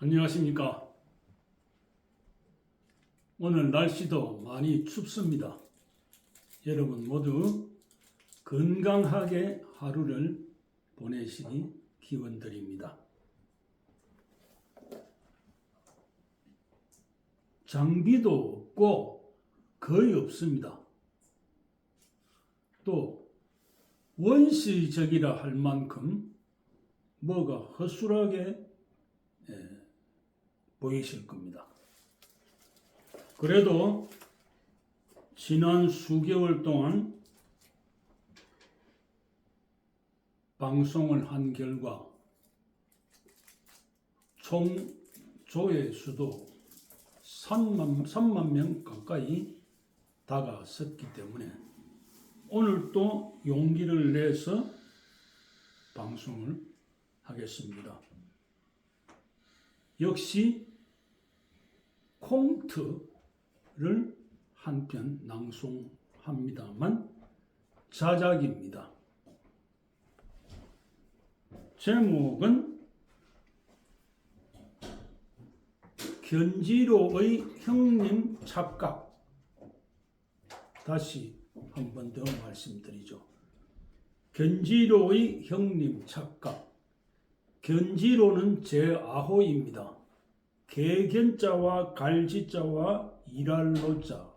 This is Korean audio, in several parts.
안녕하십니까. 오늘 날씨도 많이 춥습니다. 여러분 모두 건강하게 하루를 보내시기 기원드립니다. 장비도 없고 거의 없습니다. 또 원시적이라 할 만큼 뭐가 허술하게 예, 보이실 겁니다. 그래도 지난 수개월 동안 방송을 한 결과 총 조회수도 3만, 3만 명 가까이 다가섰기 때문에 오늘 또 용기를 내서 방송을 하겠습니다. 역시 콩트를 한 편 낭송합니다만 자작입니다. 제목은 견지로의 형님 착각. 다시 한 번 더 말씀드리죠. 견지로의 형님 착각. 견지로는 제 아호입니다. 개견자와 갈지자와 이랄로자.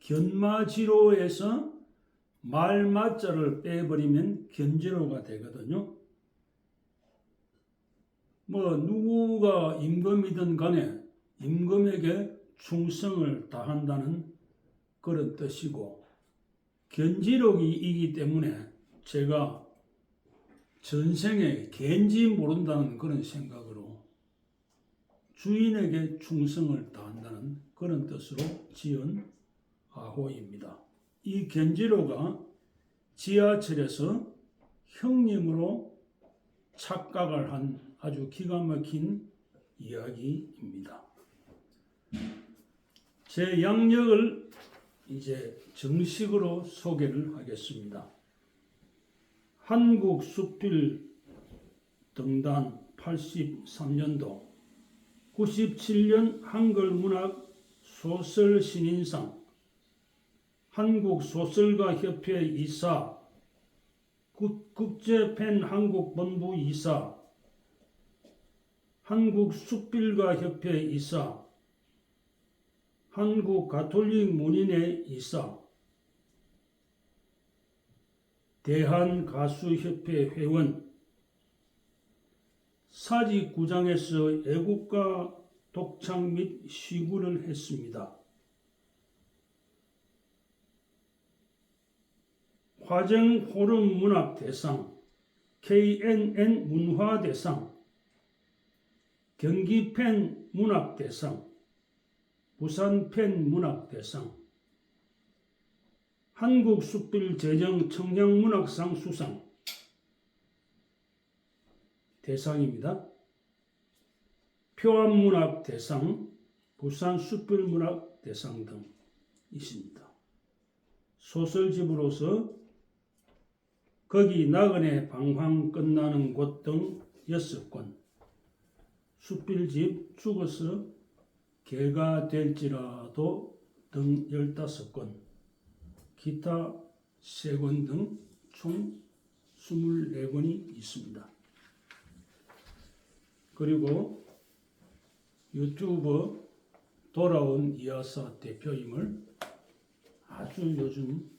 견마지로에서 말마자를 빼버리면 견지로가 되거든요. 뭐 누구가 임금이든 간에 임금에게 충성을 다한다는 그런 뜻이고 견지록이기 때문에 제가 전생에 갠지 모른다는 그런 생각으로 주인에게 충성을 다한다는 그런 뜻으로 지은 아호입니다. 이 견지로가 지하철에서 형님으로 착각을 한 아주 기가 막힌 이야기입니다. 제 양력을 이제 정식으로 소개를 하겠습니다. 한국 수필 등단 83년도 97년 한글 문학 소설 신인상 한국 소설가 협회 이사 국제 팬 한국 본부 이사 한국 수필가 협회 이사 한국 가톨릭 문인회 이사 대한가수협회 회원 사직구장에서 애국가 독창 및 시구를 했습니다. 화정 호름 문학 대상, KNN 문화 대상, 경기 팬 문학 대상, 부산 팬 문학 대상, 한국 숲길 재정 청량 문학상 수상 대상입니다. 표암 문학 대상, 부산 숲길 문학 대상 등 있습니다. 소설집으로서 거기 나그네 방황 끝나는 곳 등 6권, 숲길집 죽어서 개가 될지라도 등 15권, 기타 3권 등 총 24권이 있습니다. 그리고 유튜브 돌아온 이하사 대표임을 아주 요즘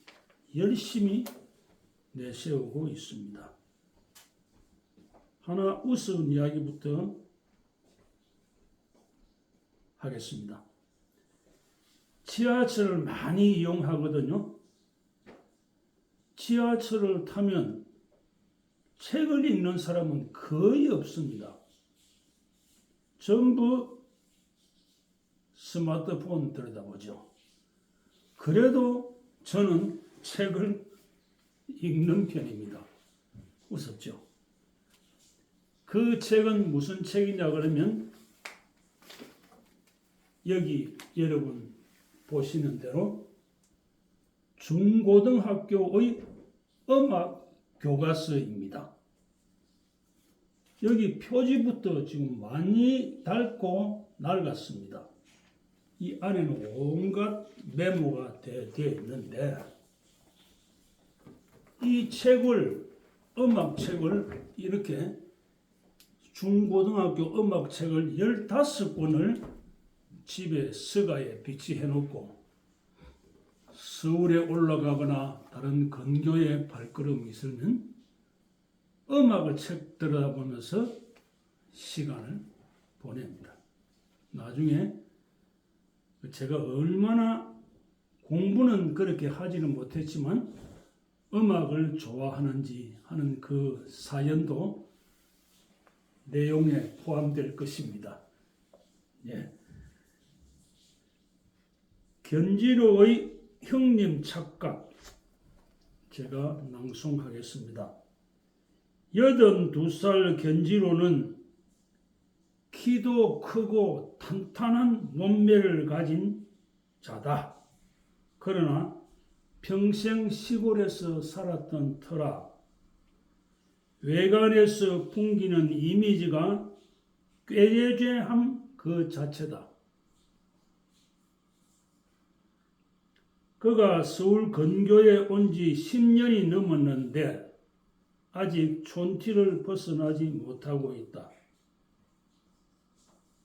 열심히 내세우고 있습니다. 하나 우스운 이야기부터 하겠습니다. 지하철을 많이 이용하거든요. 지하철을 타면 책을 읽는 사람은 거의 없습니다. 전부 스마트폰 들여다보죠. 그래도 저는 책을 읽는 편입니다. 무섭죠? 그 책은 무슨 책이냐 그러면 여기 여러분 보시는 대로 중고등학교의 음악 교과서입니다. 여기 표지부터 지금 많이 닳고 낡았습니다. 이 안에는 온갖 메모가 되어 있는데 이 책을 음악 책을 이렇게 중고등학교 음악 책을 15권을 집에 서가에 비치해 놓고 서울에 올라가거나 다른 근교에 발걸음이 있으면 음악을 책 들여다보면서 시간을 보냅니다. 나중에 제가 얼마나 공부는 그렇게 하지는 못했지만 음악을 좋아하는지 하는 그 사연도 내용에 포함될 것입니다. 예. 견지로의 형님 착각 제가 낭송하겠습니다. 여든 두살 견지로는 키도 크고 탄탄한 몸매를 가진 자다. 그러나 평생 시골에서 살았던 터라 외관에서 풍기는 이미지가 꾀죄죄함 그 자체다. 그가 서울 근교에 온 지 10년이 넘었는데 아직 촌티를 벗어나지 못하고 있다.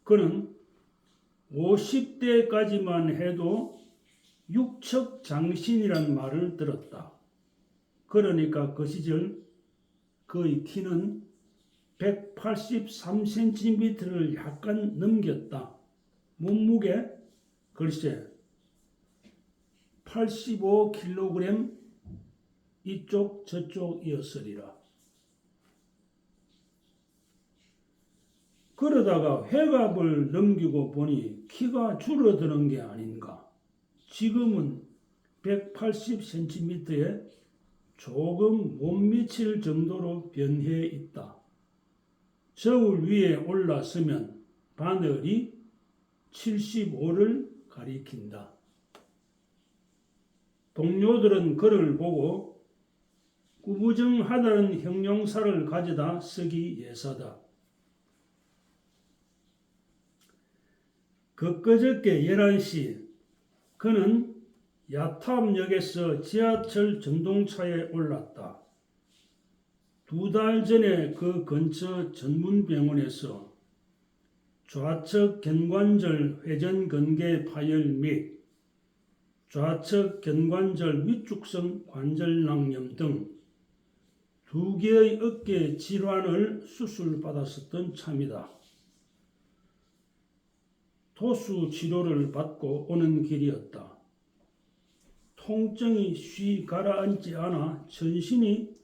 그는 50대까지만 해도 육척 장신이란 말을 들었다. 그러니까 그 시절 그의 키는 183cm를 약간 넘겼다. 몸무게 글쎄 85kg 이쪽 저쪽이었으리라. 그러다가 회갑을 넘기고 보니 키가 줄어드는 게 아닌가. 지금은 180cm에 조금 못 미칠 정도로 변해 있다. 저울 위에 올라서면 바늘이 75를 가리킨다. 동료들은 그를 보고 구부정하다는 형용사를 가져다 쓰기 예사다. 그끄저께 11시 그는 야탐역에서 지하철 전동차에 올랐다. 두 달 전에 그 근처 전문병원에서 좌측 견관절 회전 근개 파열 및 좌측 견관절 위축성 관절낭염 등 두 개의 어깨 질환을 수술받았었던 참이다. 도수 치료를 받고 오는 길이었다. 통증이 쉬 가라앉지 않아 전신이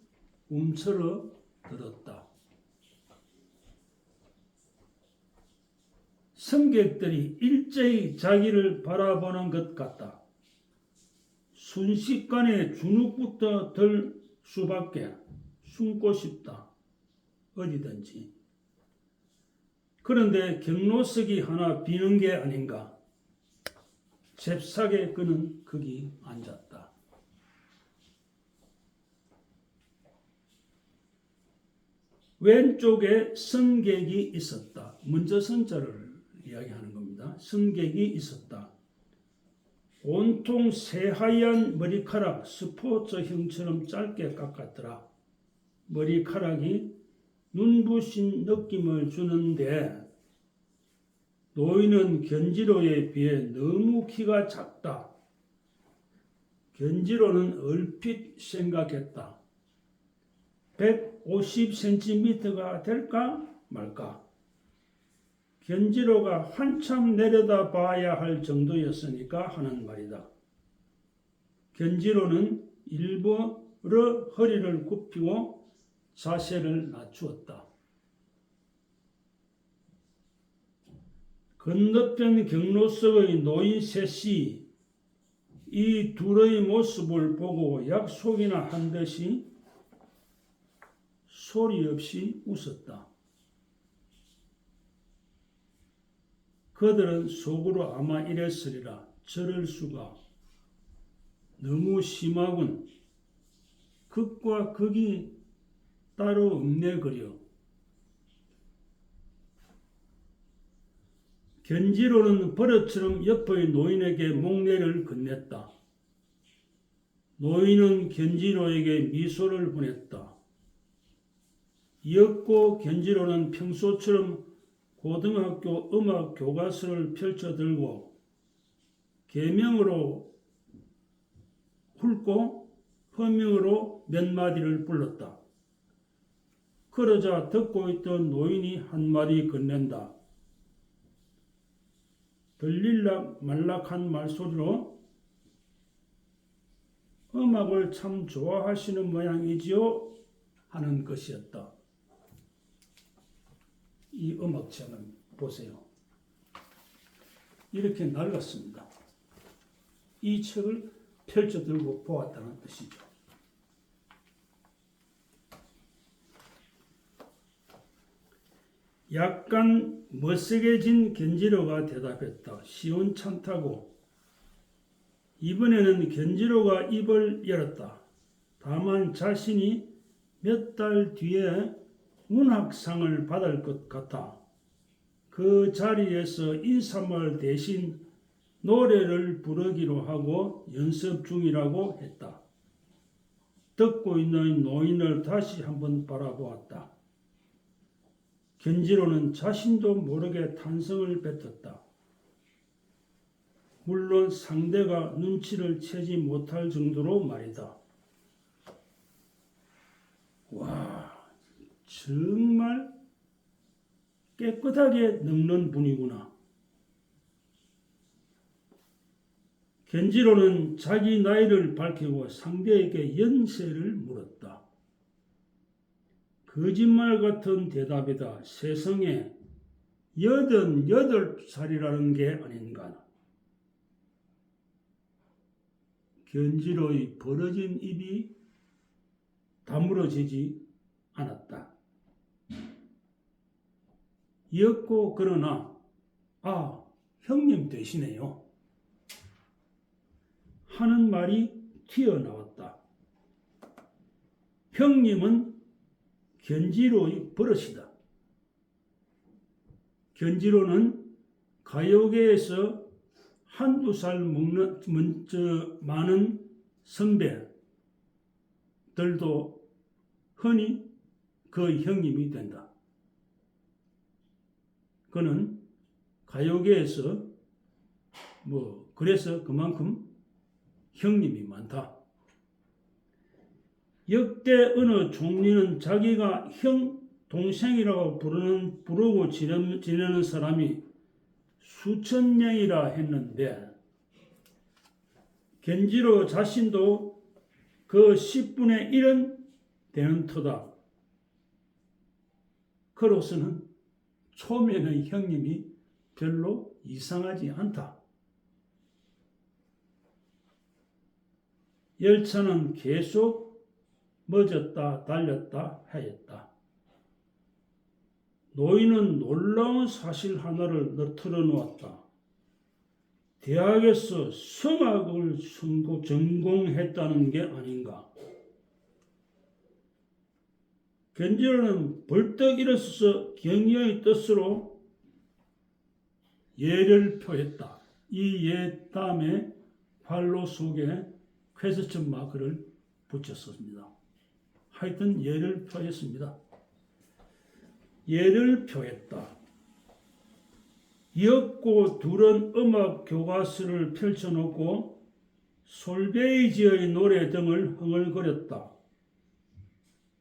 움츠러 들었다. 승객들이 일제히 자기를 바라보는 것 같다. 순식간에 주눅부터 들 수밖에 숨고 싶다. 어디든지. 그런데 경로석이 하나 비는 게 아닌가. 잽싸게 그는 거기 앉았다. 왼쪽에 승객이 있었다. 먼저 선자를 이야기하는 겁니다. 승객이 있었다. 온통 새하얀 머리카락 스포츠형처럼 짧게 깎았더라. 머리카락이 눈부신 느낌을 주는데 노인은 견지로에 비해 너무 키가 작다. 견지로는 얼핏 생각했다. 150cm가 될까 말까? 견지로가 한참 내려다 봐야 할 정도였으니까 하는 말이다. 견지로는 일부러 허리를 굽히고 자세를 낮추었다. 건너편 경로석의 노인 셋이 이 둘의 모습을 보고 약속이나 한 듯이 소리 없이 웃었다. 그들은 속으로 아마 이랬으리라. 저럴 수가 너무 심하군. 극과 극이 따로 음내거려. 견지로는 버릇처럼 옆의 노인에게 목례를 건넸다. 노인은 견지로에게 미소를 보냈다. 이었고 견지로는 평소처럼 고등학교 음악 교과서를 펼쳐들고 개명으로 훑고 허명으로 몇 마디를 불렀다. 그러자 듣고 있던 노인이 한 마디 건넨다. 들릴락 말락한 말소리로 음악을 참 좋아하시는 모양이지요? 하는 것이었다. 이 음악책은 보세요. 이렇게 낡았습니다. 이 책을 펼쳐 들고 보았다는 뜻이죠. 약간 멋스게진 견지로가 대답했다. 시원찮다고. 이번에는 견지로가 입을 열었다. 다만 자신이 몇 달 뒤에 문학상을 받을 것 같아. 그 자리에서 인사말 대신 노래를 부르기로 하고 연습 중이라고 했다. 듣고 있는 노인을 다시 한번 바라보았다. 견지로는 자신도 모르게 탄성을 뱉었다. 물론 상대가 눈치를 채지 못할 정도로 말이다. 와, 정말 깨끗하게 늙는 분이구나. 견지로는 자기 나이를 밝히고 상대에게 연세를 물었다. 거짓말 같은 대답이다. 세상에 여든 여덟 살이라는 게 아닌가. 견지로의 벌어진 입이 다물어지지 않았다. 이었고 그러나 아 형님 되시네요. 하는 말이 튀어나왔다. 형님은 견지로의 버릇이다. 견지로는 가요계에서 한두 살 먹는 많은 선배들도 흔히 그 형님이 된다. 그는 가요계에서 뭐 그래서 그만큼 형님이 많다. 역대 어느 총리는 자기가 형 동생이라고 부르는 부르고 지내- 지내는 사람이 수천 명이라 했는데 견지로 자신도 그 10분의 1은 되는 터다. 그로서는 초면의 형님이 별로 이상하지 않다. 열차는 계속 멎었다 달렸다 하였다. 노인은 놀라운 사실 하나를 털어 놓았다. 대학에서 성악을 전공- 전공했다는 게 아닌가. 견지로는 벌떡 일어서서 경의의 뜻으로 예를 표했다. 이 예 다음에 활로 속에 퀘스천 마크를 붙였습니다. 하여튼 예를 표했습니다. 예를 표했다. 이었고 둘은 음악 교과서를 펼쳐놓고 솔베이지의 노래 등을 흥얼거렸다.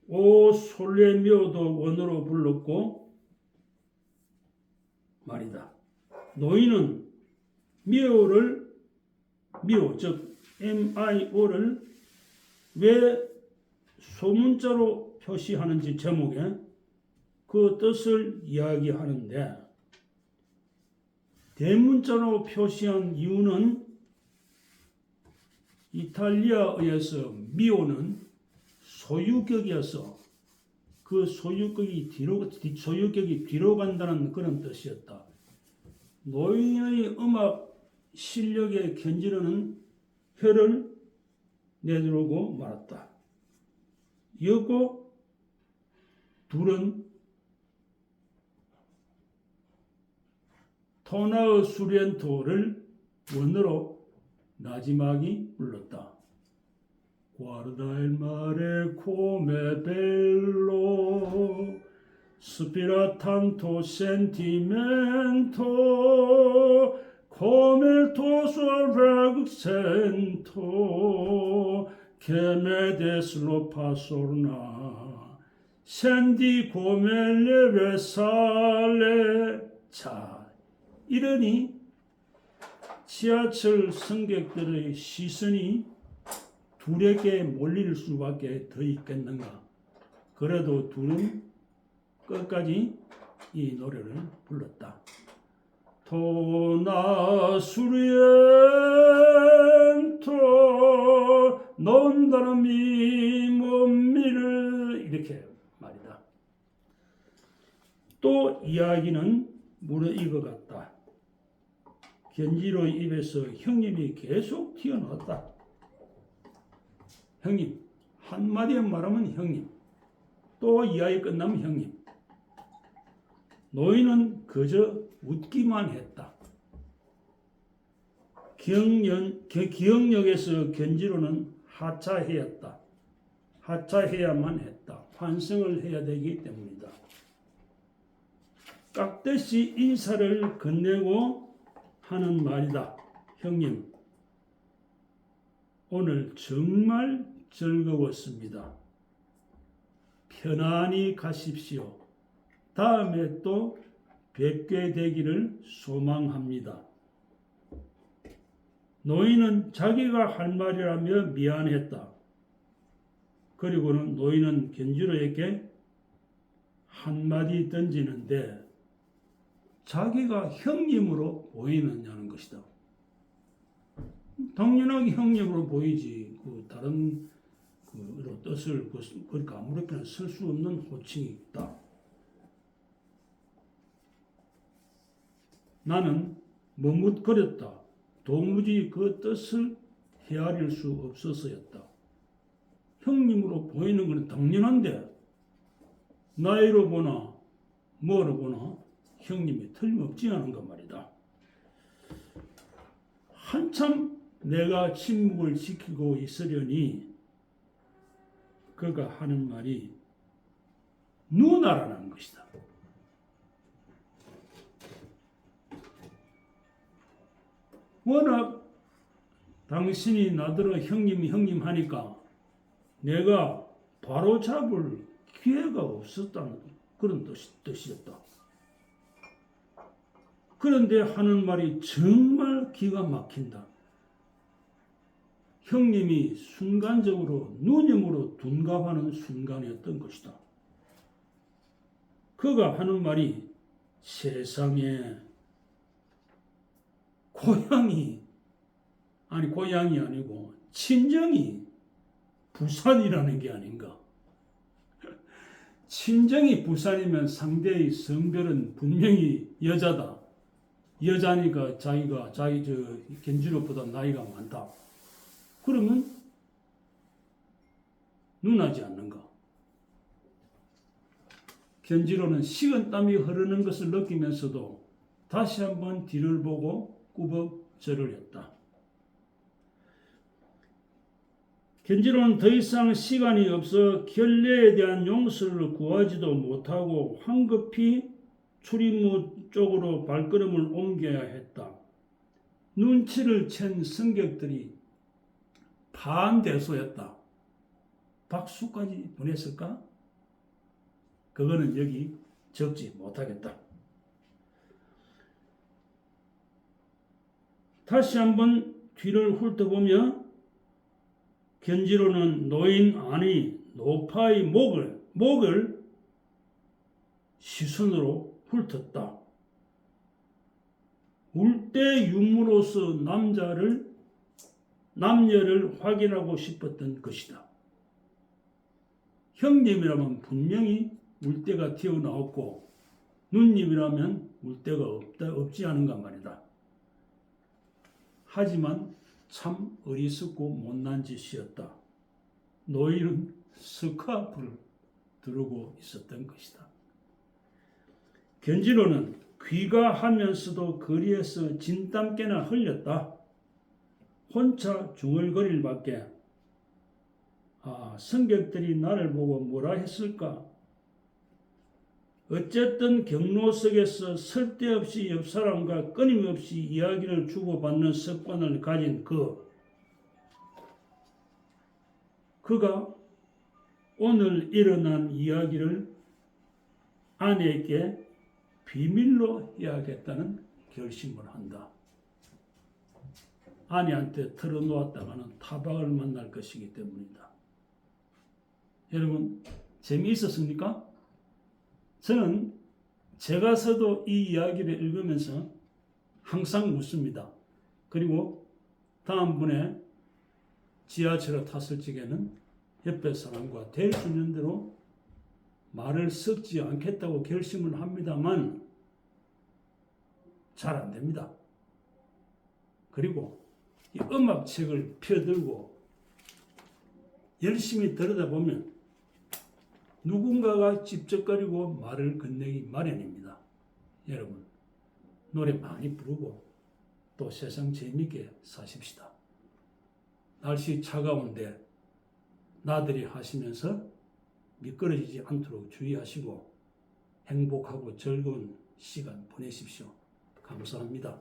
오 솔레미오도 원어로 불렀고 말이다. 노인은 미오를 미오 즉 MIO를 왜 소문자로 표시하는지 제목에 그 뜻을 이야기하는데 대문자로 표시한 이유는 이탈리아에서 미오는 소유격이어서 그 소유격이 뒤로 소유격이 뒤로 간다는 그런 뜻이었다. 노인의 음악 실력의 견지로는 혀를 내두르고 말았다. 이었고 둘은 토나의 수련토를 원으로 나지막이 불렀다. Tanto sentimento, come il tuo suo accento, passorna, senti come le sale. 자, 이러니 지하철 승객들의 시선이 둘에게 몰릴 수밖에 더 있겠는가? 그래도 둘은 끝까지 이 노래를 불렀다. 토나 수리엔토 논다는 미몸미를 이렇게 말이다. 또 이야기는 무르익어 갔다. 견지로 입에서 형님이 계속 튀어나왔다. 형님 한마디에 말하면 형님 또 이야기 끝나면 형님 노인은 그저 웃기만 했다. 기억력, 기- 기억력에서 견지로는 하차해였다. 하차해야만 했다. 환승을 해야 되기 때문이다. 깍듯이 인사를 건네고 하는 말이다. 형님, 오늘 정말 즐거웠습니다. 편안히 가십시오. 다음에 또 뵙게 되기를 소망합니다. 노인은 자기가 할 말이라며 미안했다. 그리고는 노인은 견주로에게 한마디 던지는데 자기가 형님으로 보이느냐는 것이다. 당연하게 형님으로 보이지. 그 다른 그 뜻을 그 그러니까 아무렇게나 쓸 수 없는 호칭이 있다. 나는 머뭇거렸다. 도무지 그 뜻을 헤아릴 수 없어서였다. 형님으로 보이는 것은 당연한데 나이로 보나 뭐로 보나 형님이 틀림없지 않은가 말이다. 한참 내가 침묵을 지키고 있으려니 그가 하는 말이 누나라는 것이다. 워낙 당신이 나더러 형님 형님 하니까 내가 바로 잡을 기회가 없었다는 그런 뜻, 뜻이었다. 그런데 하는 말이 정말 기가 막힌다. 형님이 순간적으로 누님으로 둔갑하는 순간이었던 것이다. 그가 하는 말이 세상에 고향이 아니 고향이 아니고 친정이 부산이라는 게 아닌가. 친정이 부산이면 상대의 성별은 분명히 여자다. 여자니까 자기가 자기 저 견주로보다 나이가 많다. 그러면 눈하지 않는가? 견지로는 식은 땀이 흐르는 것을 느끼면서도 다시 한번 뒤를 보고 꾸벅 절을 했다. 견지로는 더 이상 시간이 없어 결례에 대한 용서를 구하지도 못하고 황급히 출입문 쪽으로 발걸음을 옮겨야 했다. 눈치를 챈 승객들이 반대소였다. 박수까지 보냈을까? 그거는 여기 적지 못하겠다. 다시 한번 뒤를 훑어보며 견지로는 노인 안의 노파의 목을 목을 시선으로 훑었다. 울대 유무로서 남자를 남녀를 확인하고 싶었던 것이다. 형님이라면 분명히 울대가 튀어나왔고 누님이라면 울대가 없다 없지 않은가 말이다. 하지만 참 어리석고 못난 짓이었다. 노인은 스카프를 두르고 있었던 것이다. 견지로는 귀가하면서도 거리에서 진땀깨나 흘렸다. 혼자 중얼거릴 밖에 아, 성격들이 나를 보고 뭐라 했을까? 어쨌든 경로 속에서 쓸데없이 옆 사람과 끊임없이 이야기를 주고받는 습관을 가진 그 그가 오늘 일어난 이야기를 아내에게 비밀로 해야겠다는 결심을 한다. 아내한테 털어놓았다가는 타박을 만날 것이기 때문이다. 여러분 재미있었습니까? 저는 제가 서도 이 이야기를 읽으면서 항상 웃습니다. 그리고 다음 분에 지하철을 탔을 적에는 옆에 사람과 될 수 있는 대로 말을 섞지 않겠다고 결심을 합니다만 잘 안 됩니다. 그리고 이 음악책을 펴들고 열심히 들여다보면 누군가가 찝쩍거리고 말을 건네기 마련입니다. 여러분, 노래 많이 부르고 또 세상 재밌게 사십시다. 날씨 차가운데 나들이 하시면서 미끄러지지 않도록 주의하시고 행복하고 즐거운 시간 보내십시오. 감사합니다.